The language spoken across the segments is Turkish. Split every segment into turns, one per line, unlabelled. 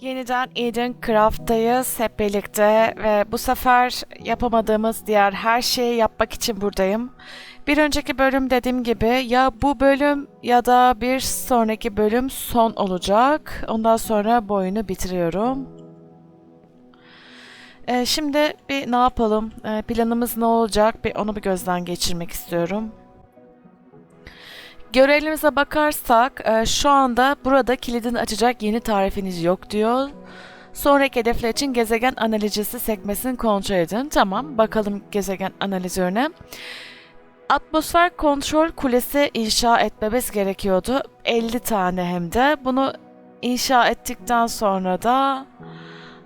Yeniden Eden Craft'tayız hep birlikte ve bu sefer yapamadığımız diğer her şeyi yapmak için buradayım. Bir önceki bölüm dediğim gibi ya bu bölüm ya da bir sonraki bölüm son olacak. Ondan sonra bu oyunu bitiriyorum. Ee, şimdi bir ne yapalım? Ee, planımız ne olacak? Bir onu bir gözden geçirmek istiyorum. Görevlerimize bakarsak e, şu anda burada kilidini açacak yeni tarifiniz yok diyor. Sonraki hedefler için gezegen analizcisi sekmesini kontrol edin. Tamam bakalım gezegen analizörüne. Atmosfer kontrol kulesi inşa etmemiz gerekiyordu. 50 tane hem de. Bunu inşa ettikten sonra da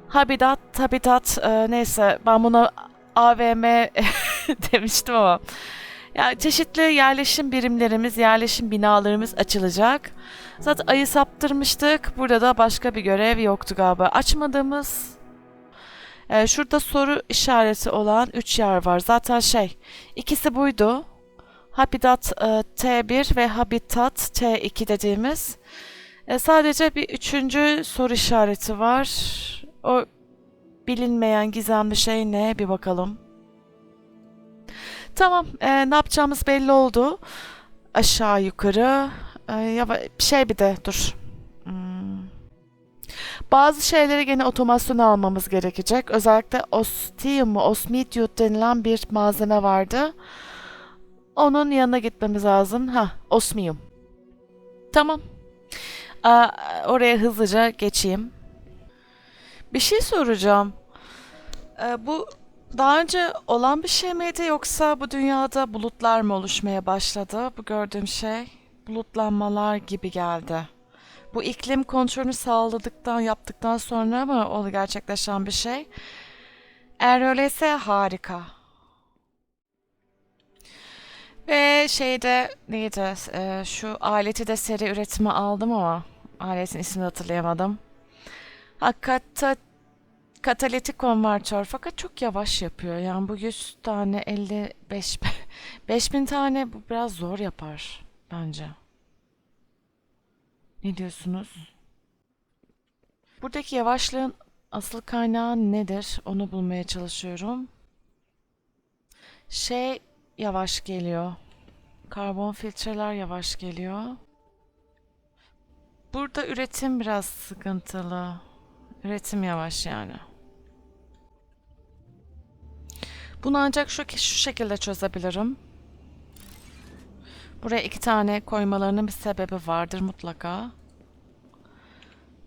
Habitat, Habitat e, neyse ben buna AVM demiştim ama yani çeşitli yerleşim birimlerimiz, yerleşim binalarımız açılacak. Zaten ayı saptırmıştık. Burada da başka bir görev yoktu galiba. Açmadığımız e, şurada soru işareti olan 3 yer var. Zaten şey ikisi buydu. Habitat e, T1 ve Habitat T2 dediğimiz. E, sadece bir üçüncü soru işareti var. O bilinmeyen gizemli şey ne? Bir bakalım. Tamam, e, ne yapacağımız belli oldu. Aşağı yukarı. E, yava- şey bir de dur. Hmm. Bazı şeyleri gene otomasyona almamız gerekecek. Özellikle ostium mu, denilen bir malzeme vardı. Onun yanına gitmemiz lazım. Ha, osmium. Tamam. Aa, oraya hızlıca geçeyim. Bir şey soracağım. Ee, bu daha önce olan bir şey miydi yoksa bu dünyada bulutlar mı oluşmaya başladı? Bu gördüğüm şey bulutlanmalar gibi geldi. Bu iklim kontrolünü sağladıktan, yaptıktan sonra mı oldu gerçekleşen bir şey? Eğer öyleyse harika. Ve şeyde neydi? Ee, şu aleti de seri üretime aldım ama aletin ismini hatırlayamadım. Hakikaten katalitik konvertör fakat çok yavaş yapıyor. Yani bu 100 tane 55 5000 tane bu biraz zor yapar bence. Ne diyorsunuz? Buradaki yavaşlığın asıl kaynağı nedir? Onu bulmaya çalışıyorum. Şey yavaş geliyor. Karbon filtreler yavaş geliyor. Burada üretim biraz sıkıntılı. Üretim yavaş yani. Bunu ancak şu, şu şekilde çözebilirim. Buraya iki tane koymalarının bir sebebi vardır mutlaka.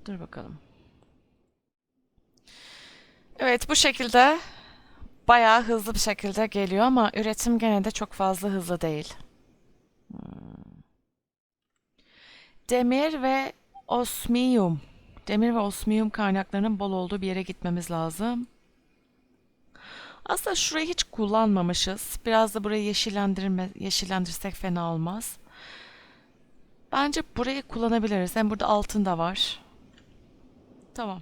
Dur bakalım. Evet bu şekilde bayağı hızlı bir şekilde geliyor ama üretim gene de çok fazla hızlı değil. Hmm. Demir ve osmiyum. Demir ve osmiyum kaynaklarının bol olduğu bir yere gitmemiz lazım. Aslında şurayı hiç kullanmamışız. Biraz da burayı yeşillendirme, yeşillendirsek fena olmaz. Bence burayı kullanabiliriz. Hem burada altın da var. Tamam.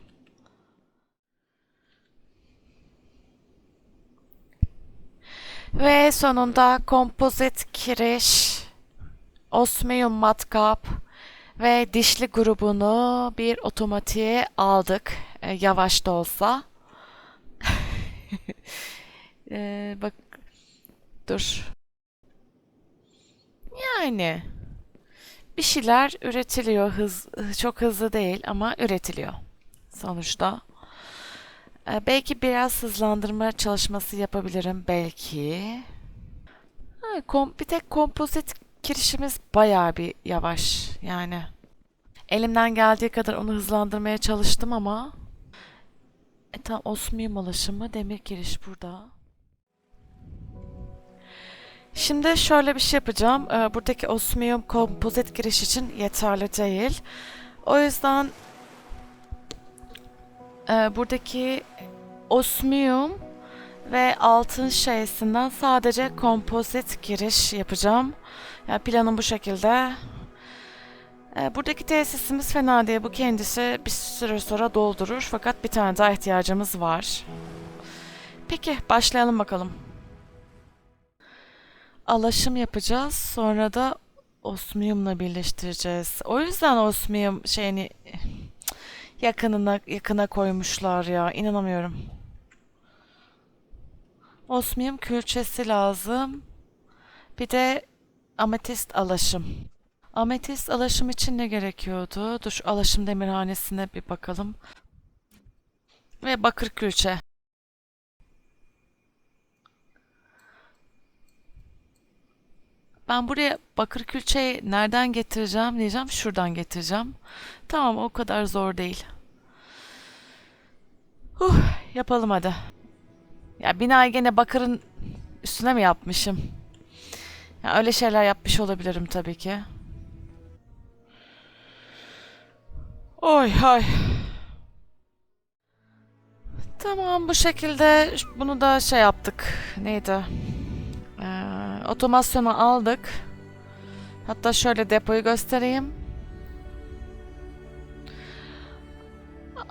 Ve sonunda kompozit kiriş, osmiyum matkap ve dişli grubunu bir otomatiğe aldık. E, yavaş da olsa. Ee, bak dur. Yani bir şeyler üretiliyor. Hız çok hızlı değil ama üretiliyor sonuçta. Ee, belki biraz hızlandırma çalışması yapabilirim belki. Ha, kom bir tek kompozit girişimiz bayağı bir yavaş yani. Elimden geldiği kadar onu hızlandırmaya çalıştım ama e tam osmiyum alaşımı demir giriş burada. Şimdi şöyle bir şey yapacağım. Ee, buradaki osmiyum kompozit giriş için yeterli değil. O yüzden e, buradaki osmiyum ve altın şeysinden sadece kompozit giriş yapacağım. Yani planım bu şekilde. Ee, buradaki tesisimiz fena değil. Bu kendisi bir süre sonra doldurur. Fakat bir tane daha ihtiyacımız var. Peki başlayalım bakalım. Alaşım yapacağız. Sonra da osmiyumla birleştireceğiz. O yüzden osmiyum şeyini yakınına yakına koymuşlar ya. İnanamıyorum. Osmiyum külçesi lazım. Bir de ametist alaşım. Ametist alaşım için ne gerekiyordu? Dur alaşım demirhanesine bir bakalım. Ve bakır külçe. Ben buraya bakır külçeyi nereden getireceğim diyeceğim. Şuradan getireceğim. Tamam o kadar zor değil. Huh, yapalım hadi. Ya binayı gene bakırın üstüne mi yapmışım? Ya öyle şeyler yapmış olabilirim tabii ki. Oy hay. Tamam bu şekilde bunu da şey yaptık. Neydi? Ee, otomasyonu aldık. Hatta şöyle depoyu göstereyim.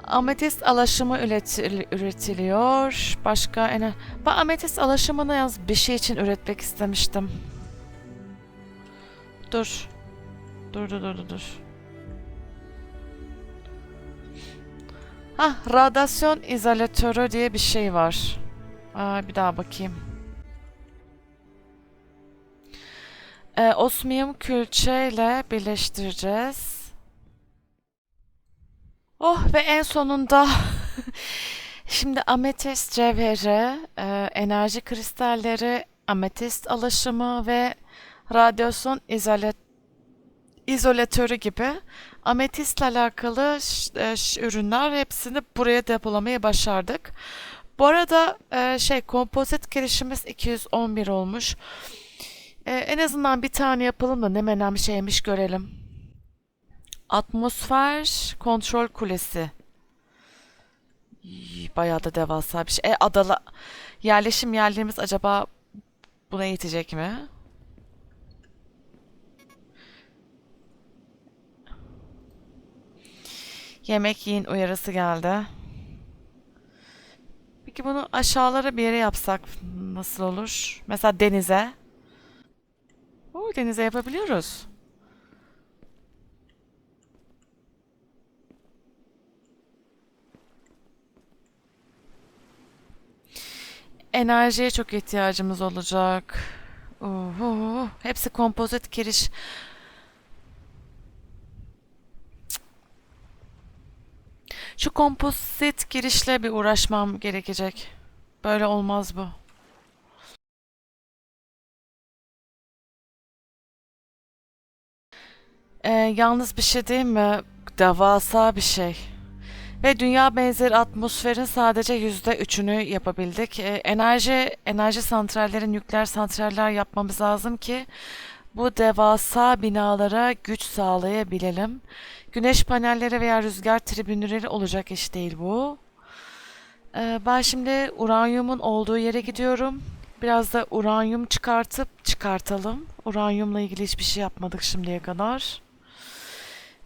Ametist alaşımı üretil- üretiliyor. Başka ene... Ben ametist alaşımını yalnız bir şey için üretmek istemiştim. Dur. Dur dur dur dur, Hah, radyasyon izolatörü diye bir şey var. Aa, bir daha bakayım. Ee, osmiyum külçeyle birleştireceğiz. Oh ve en sonunda şimdi ametist cevheri, e, enerji kristalleri, ametist alaşımı ve radyasyon izolat izolatörü gibi ametistle alakalı e, ürünler hepsini buraya depolamayı başardık. Bu arada e, şey kompozit girişimiz 211 olmuş. E, en azından bir tane yapalım da ne menem şeymiş görelim. Atmosfer kontrol kulesi. Bayağı da devasa bir şey. E, adala yerleşim yerlerimiz acaba buna yetecek mi? Yemek yiyin uyarısı geldi. Peki bunu aşağılara bir yere yapsak nasıl olur? Mesela denize. Oo, denize yapabiliyoruz. Enerjiye çok ihtiyacımız olacak. Oho, hepsi kompozit giriş. Şu kompozit girişle bir uğraşmam gerekecek. Böyle olmaz bu. Ee, yalnız bir şey değil mi? Devasa bir şey. Ve dünya benzeri atmosferin sadece yüzde üçünü yapabildik. Ee, enerji enerji santralleri, nükleer santraller yapmamız lazım ki bu devasa binalara güç sağlayabilelim. Güneş panelleri veya rüzgar tribünleri olacak iş değil bu. Ee, ben şimdi uranyumun olduğu yere gidiyorum. Biraz da uranyum çıkartıp çıkartalım. Uranyumla ilgili hiçbir şey yapmadık şimdiye kadar.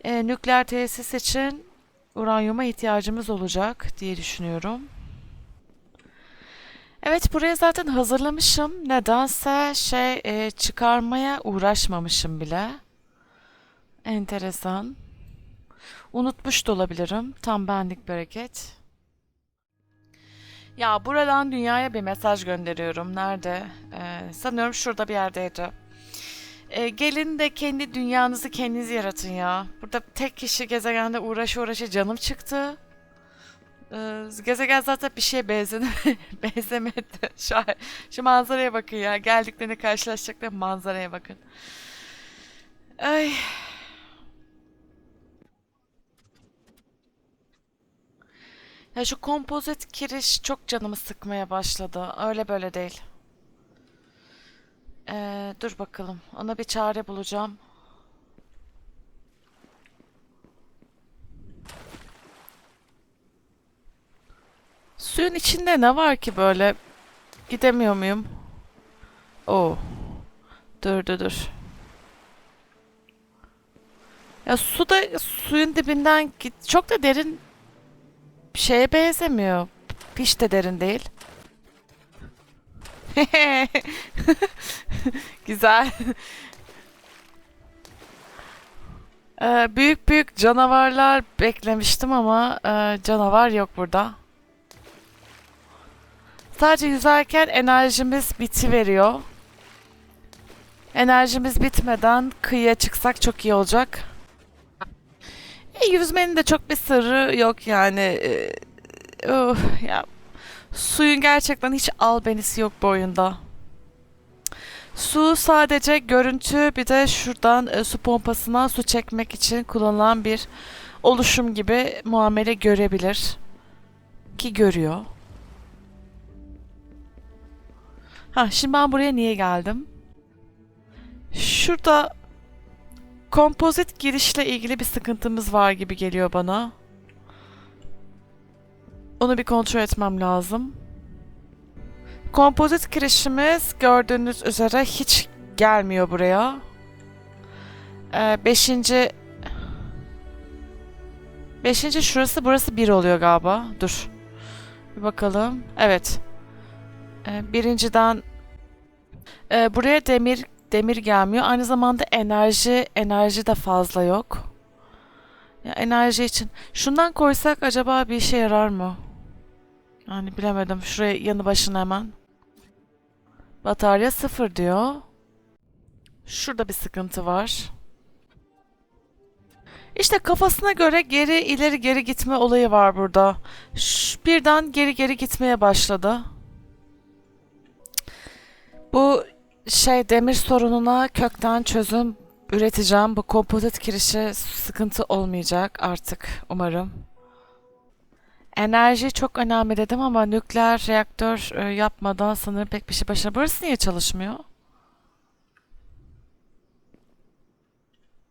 Ee, nükleer tesis için uranyuma ihtiyacımız olacak diye düşünüyorum. Evet buraya zaten hazırlamışım. Nedense şey e, çıkarmaya uğraşmamışım bile. Enteresan. Unutmuş da olabilirim. Tam benlik bir hareket. Ya buradan dünyaya bir mesaj gönderiyorum. Nerede? Ee, sanıyorum şurada bir yerdeydi. Ee, gelin de kendi dünyanızı kendiniz yaratın ya. Burada tek kişi gezegende uğraşı uğraşı canım çıktı. Ee, gezegen zaten bir şeye benzedi. benzemedi. Şu, şu manzaraya bakın ya. Geldiklerinde karşılaşacakları manzaraya bakın. Ay. Ya şu kompozit kiriş çok canımı sıkmaya başladı. Öyle böyle değil. Ee, dur bakalım. Ona bir çare bulacağım. Suyun içinde ne var ki böyle? Gidemiyor muyum? Oo. Dur dur dur. Ya su da suyun dibinden git. Çok da derin bir şeye benzemiyor. Hiç de derin değil. Güzel. Ee, büyük büyük canavarlar beklemiştim ama e, canavar yok burada. Sadece yüzerken enerjimiz biti veriyor. Enerjimiz bitmeden kıyıya çıksak çok iyi olacak. E, yüzmenin de çok bir sırrı yok yani. E, uh, ya suyun gerçekten hiç albenisi yok bu oyunda. Su sadece görüntü bir de şuradan e, su pompasına su çekmek için kullanılan bir oluşum gibi muamele görebilir. Ki görüyor. Ha şimdi ben buraya niye geldim? Şurada kompozit girişle ilgili bir sıkıntımız var gibi geliyor bana. Onu bir kontrol etmem lazım. Kompozit girişimiz gördüğünüz üzere hiç gelmiyor buraya. Ee, beşinci... Beşinci şurası burası bir oluyor galiba. Dur. Bir bakalım. Evet. Ee, birinciden Ee, buraya demir demir gelmiyor. Aynı zamanda enerji enerji de fazla yok. Ya enerji için şundan koysak acaba bir işe yarar mı? Yani bilemedim. Şuraya yanı başına hemen. Batarya sıfır diyor. Şurada bir sıkıntı var. İşte kafasına göre geri ileri geri gitme olayı var burada. Ş- birden geri geri gitmeye başladı. Bu şey demir sorununa kökten çözüm üreteceğim. Bu kompozit kirişi sıkıntı olmayacak artık umarım. Enerji çok önemli dedim ama nükleer reaktör e, yapmadan sanırım pek bir şey başarı. Burası niye çalışmıyor?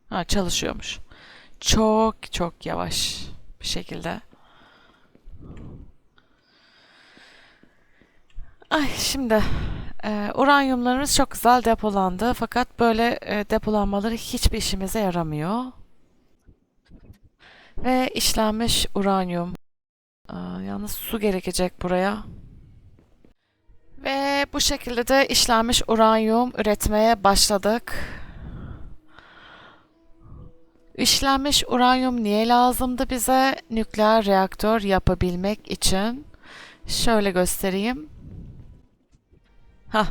Ha çalışıyormuş. Çok çok yavaş bir şekilde. Ay şimdi e, uranyumlarımız çok güzel depolandı fakat böyle e, depolanmaları hiçbir işimize yaramıyor. Ve işlenmiş uranyum. Aa, yalnız su gerekecek buraya. Ve bu şekilde de işlenmiş uranyum üretmeye başladık. İşlenmiş uranyum niye lazımdı bize? Nükleer reaktör yapabilmek için. Şöyle göstereyim. Hah.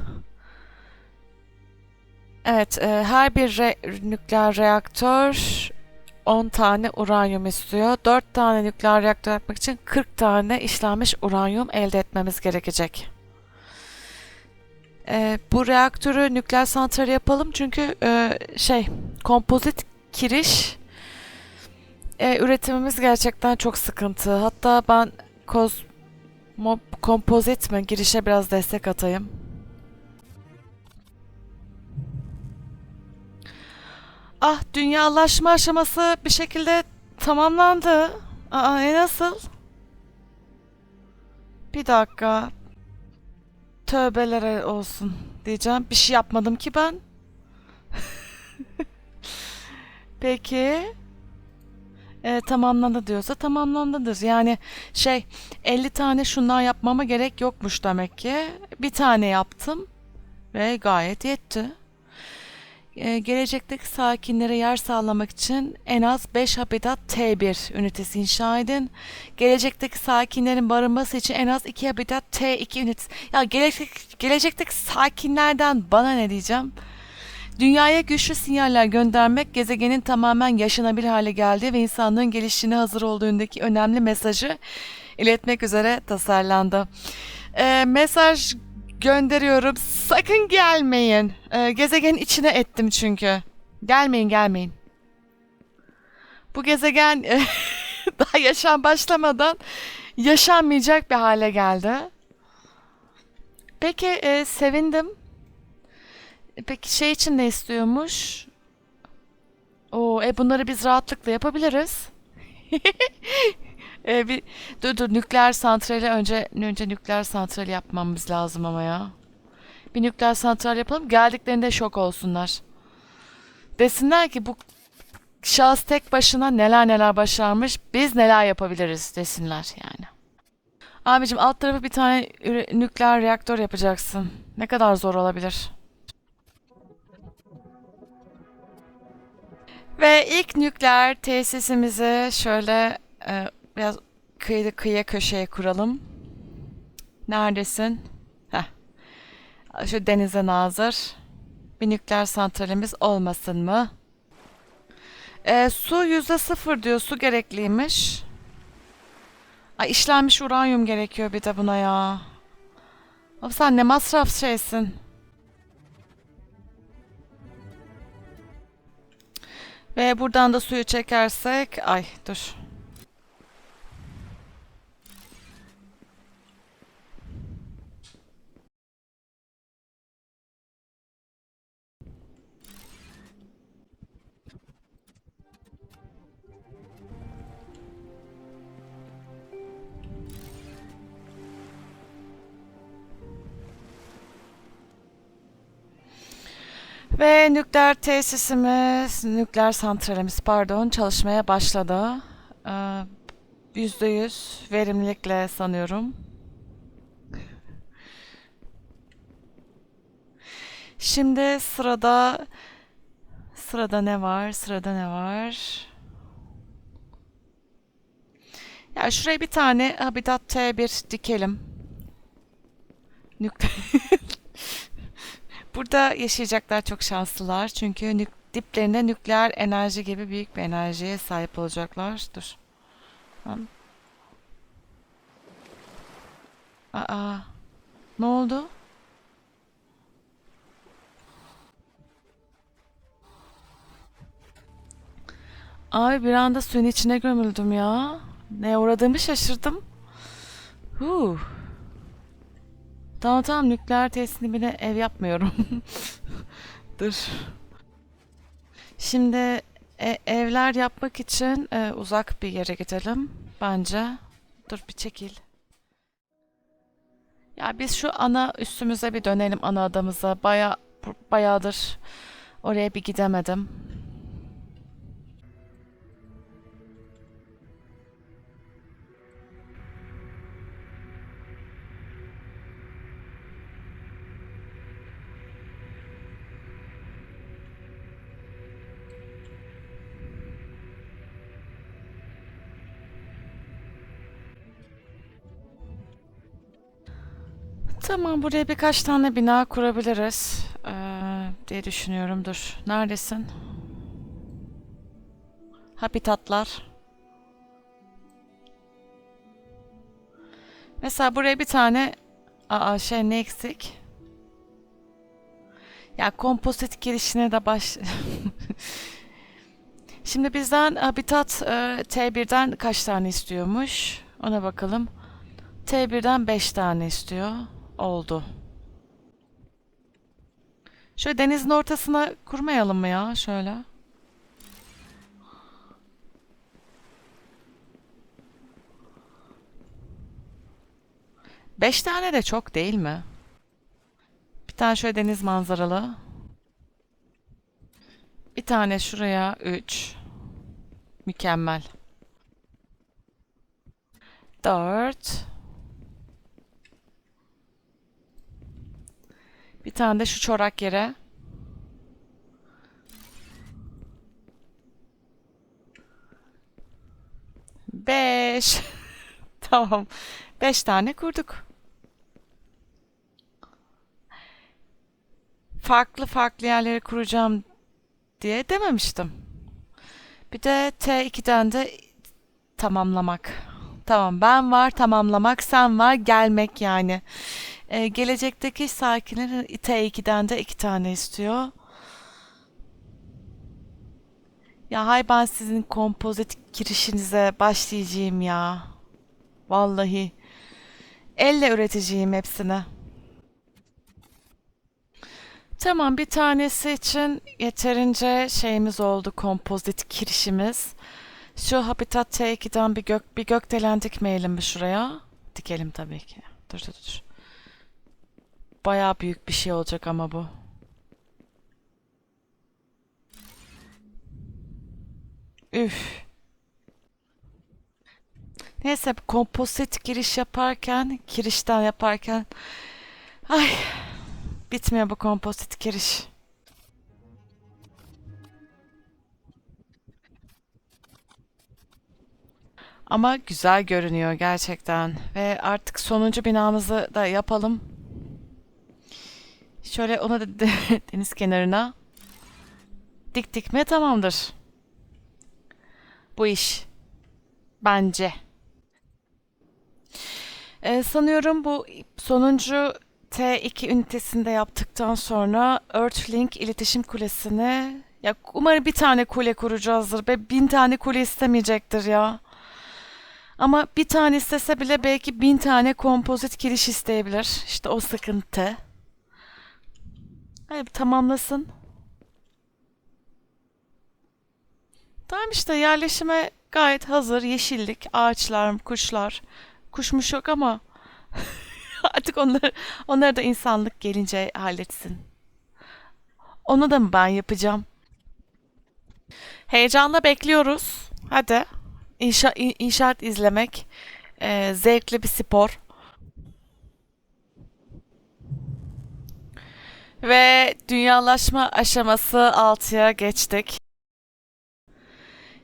Evet, e, her bir re- nükleer reaktör 10 tane uranyum istiyor. 4 tane nükleer reaktör yapmak için 40 tane işlenmiş uranyum elde etmemiz gerekecek. E, bu reaktörü nükleer santral yapalım çünkü e, şey kompozit kiriş e, üretimimiz gerçekten çok sıkıntı. Hatta ben kozmo kompozit mi girişe biraz destek atayım. Ah dünyalaşma aşaması bir şekilde tamamlandı. Aa e nasıl? Bir dakika. Tövbeler olsun diyeceğim. Bir şey yapmadım ki ben. Peki. E, tamamlandı diyorsa tamamlandıdır. Yani şey 50 tane şundan yapmama gerek yokmuş demek ki. Bir tane yaptım ve gayet yetti. E, gelecekteki sakinlere yer sağlamak için en az 5 habitat T1 ünitesi inşa edin. Gelecekteki sakinlerin barınması için en az 2 habitat T2 ünitesi. Ya gelecek, gelecekteki sakinlerden bana ne diyeceğim? Dünyaya güçlü sinyaller göndermek gezegenin tamamen yaşanabilir hale geldiği ve insanlığın gelişine hazır olduğundaki önemli mesajı iletmek üzere tasarlandı. Ee, mesaj gönderiyorum. Sakın gelmeyin. Ee, gezegenin içine ettim çünkü. Gelmeyin gelmeyin. Bu gezegen daha yaşam başlamadan yaşanmayacak bir hale geldi. Peki e, sevindim. Peki şey için ne istiyormuş? Oo, e bunları biz rahatlıkla yapabiliriz. e, bir, dur dur nükleer santrali önce önce nükleer santrali yapmamız lazım ama ya. Bir nükleer santral yapalım. Geldiklerinde şok olsunlar. Desinler ki bu şahıs tek başına neler neler başarmış. Biz neler yapabiliriz desinler yani. Abicim alt tarafı bir tane nükleer reaktör yapacaksın. Ne kadar zor olabilir? Ve ilk nükleer tesisimizi şöyle e, biraz kıyı, kıyıya köşeye kuralım. Neredesin? Heh. Şu denize nazır. Bir nükleer santralimiz olmasın mı? E, su yüzde sıfır diyor. Su gerekliymiş. Ay işlenmiş uranyum gerekiyor bir de buna ya. Abi sen ne masraf şeysin. Ve buradan da suyu çekersek... Ay dur. Ve nükleer tesisimiz, nükleer santralimiz pardon çalışmaya başladı. Ee, Yüzde yüz verimlilikle sanıyorum. Şimdi sırada sırada ne var? Sırada ne var? Ya şuraya bir tane Habitat T1 dikelim. Nükleer Burada yaşayacaklar çok şanslılar. Çünkü nük- diplerinde nükleer enerji gibi büyük bir enerjiye sahip olacaklar. Dur. Aa, ne oldu? Abi bir anda suyun içine gömüldüm ya. Ne uğradığımı şaşırdım. Huh. Tamam tamam nükleer tesisini bile ev yapmıyorum. Dur. Şimdi e- evler yapmak için e, uzak bir yere gidelim bence. Dur bir çekil. Ya biz şu ana üstümüze bir dönelim ana adamıza. Baya bayağıdır oraya bir gidemedim. Tamam buraya birkaç tane bina kurabiliriz ee, diye düşünüyorum. Dur. Neredesin? Habitatlar. Mesela buraya bir tane Aa şey ne eksik? Ya kompozit girişine de baş... Şimdi bizden Habitat e, T1'den kaç tane istiyormuş? Ona bakalım. T1'den 5 tane istiyor. Oldu. Şöyle denizin ortasına kurmayalım mı ya? Şöyle. Beş tane de çok değil mi? Bir tane şöyle deniz manzaralı. Bir tane şuraya. Üç. Mükemmel. Dört. Bir tane de şu çorak yere. Beş. Tamam. Beş tane kurduk. Farklı farklı yerlere kuracağım diye dememiştim. Bir de T2'den de tamamlamak. Tamam ben var tamamlamak sen var gelmek yani. Ee, gelecekteki sakinler T2'den de iki tane istiyor. Ya hay ben sizin kompozit girişinize başlayacağım ya. Vallahi. Elle üreteceğim hepsini. Tamam bir tanesi için yeterince şeyimiz oldu kompozit kirişimiz. Şu Habitat T2'den bir gök bir gökdelen dikmeyelim mi şuraya? Dikelim tabii ki. Dur dur dur. Baya büyük bir şey olacak ama bu. Üf. Neyse kompozit giriş yaparken, kirişten yaparken ay bitmiyor bu kompozit giriş. Ama güzel görünüyor gerçekten ve artık sonuncu binamızı da yapalım. Şöyle onu da de- deniz kenarına diktik mi tamamdır. Bu iş. Bence. Ee, sanıyorum bu sonuncu T2 ünitesinde yaptıktan sonra Earthlink iletişim kulesini ya umarım bir tane kule kuracağızdır be bin tane kule istemeyecektir ya. Ama bir tane istese bile belki bin tane kompozit giriş isteyebilir. İşte o sıkıntı. Bir tamamlasın. Tamam işte yerleşime gayet hazır. Yeşillik, ağaçlar, kuşlar. Kuşmuş yok ama artık onları, onları da insanlık gelince halletsin. Onu da mı ben yapacağım? Heyecanla bekliyoruz. Hadi. İnşa, in- inşaat izlemek e, zevkli bir spor. Ve dünyalaşma aşaması 6'ya geçtik.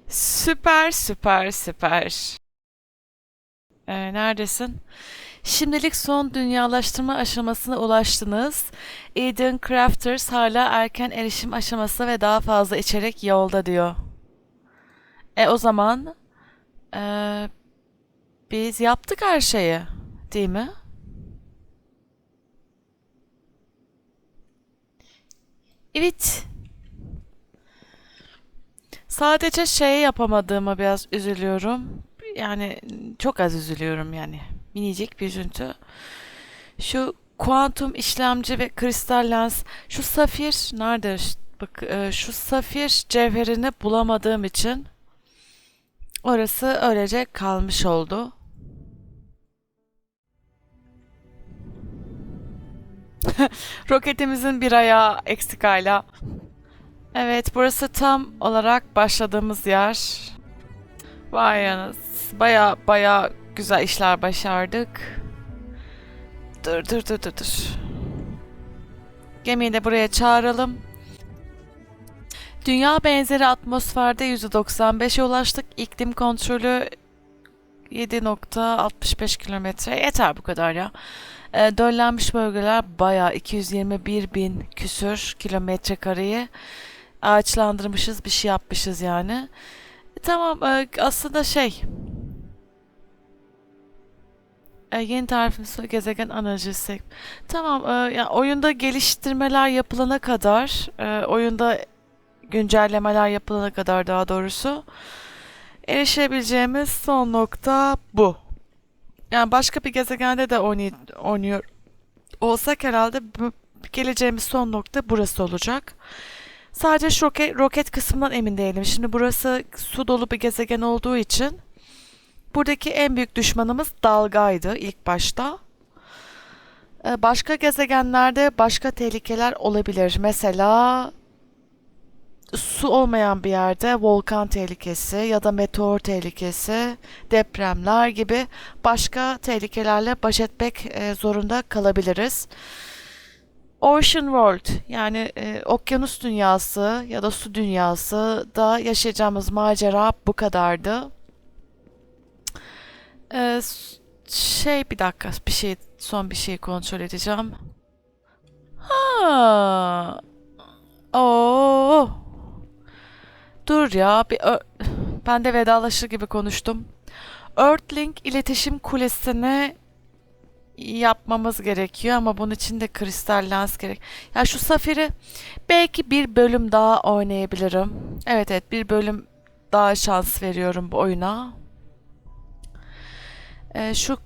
Süper süper süper. Ee, neredesin? Şimdilik son dünyalaştırma aşamasına ulaştınız. Eden Crafters hala erken erişim aşaması ve daha fazla içerik yolda diyor. E o zaman ee, biz yaptık her şeyi, değil mi? Evet. Sadece şey yapamadığıma biraz üzülüyorum. Yani çok az üzülüyorum yani. Minicik bir üzüntü. Şu kuantum işlemci ve kristal lens, şu safir nerede? Bak, e, şu safir cevherini bulamadığım için orası öylece kalmış oldu. Roketimizin bir ayağı eksik hala. Evet, burası tam olarak başladığımız yer. Vay yanız. Baya baya güzel işler başardık. Dur dur dur dur dur. Gemiyi de buraya çağıralım. Dünya benzeri atmosferde %95'e ulaştık. İklim kontrolü 7.65 kilometre. Yeter bu kadar ya. E, döllenmiş bölgeler bayağı 221 bin küsür kilometre kareyi ağaçlandırmışız, bir şey yapmışız yani. E, tamam, e, aslında şey... E, yeni tarifimiz gezegen analizi. Tamam, e, ya oyunda geliştirmeler yapılana kadar, e, oyunda güncellemeler yapılana kadar daha doğrusu erişebileceğimiz son nokta bu. Yani başka bir gezegende de oynuyor olsak herhalde bu- geleceğimiz son nokta burası olacak. Sadece şu roket, roket kısmından emin değilim. Şimdi burası su dolu bir gezegen olduğu için buradaki en büyük düşmanımız dalgaydı ilk başta. Ee, Başka gezegenlerde başka tehlikeler olabilir. Mesela su olmayan bir yerde volkan tehlikesi ya da meteor tehlikesi, depremler gibi başka tehlikelerle baş etmek e, zorunda kalabiliriz. Ocean World yani e, okyanus dünyası ya da su dünyası da yaşayacağımız macera bu kadardı. E, şey bir dakika bir şey son bir şey kontrol edeceğim. Ha. Oo. Dur ya bir ben de vedalaşır gibi konuştum. Earthlink iletişim kulesini yapmamız gerekiyor ama bunun için de kristal lens gerek. Ya şu safiri belki bir bölüm daha oynayabilirim. Evet evet bir bölüm daha şans veriyorum bu oyuna. Ee, şu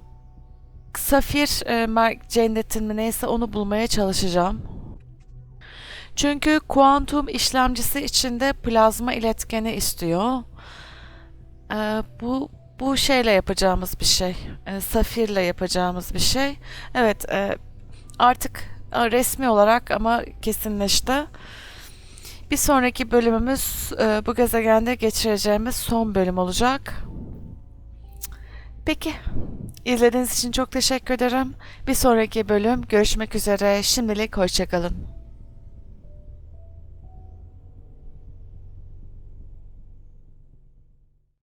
safir e, cennetin mi neyse onu bulmaya çalışacağım. Çünkü kuantum işlemcisi içinde plazma iletkeni istiyor. Ee, bu bu şeyle yapacağımız bir şey. Ee, safirle yapacağımız bir şey. Evet, e, artık e, resmi olarak ama kesinleşti. Bir sonraki bölümümüz e, bu gezegende geçireceğimiz son bölüm olacak. Peki, izlediğiniz için çok teşekkür ederim. Bir sonraki bölüm görüşmek üzere. Şimdilik hoşçakalın.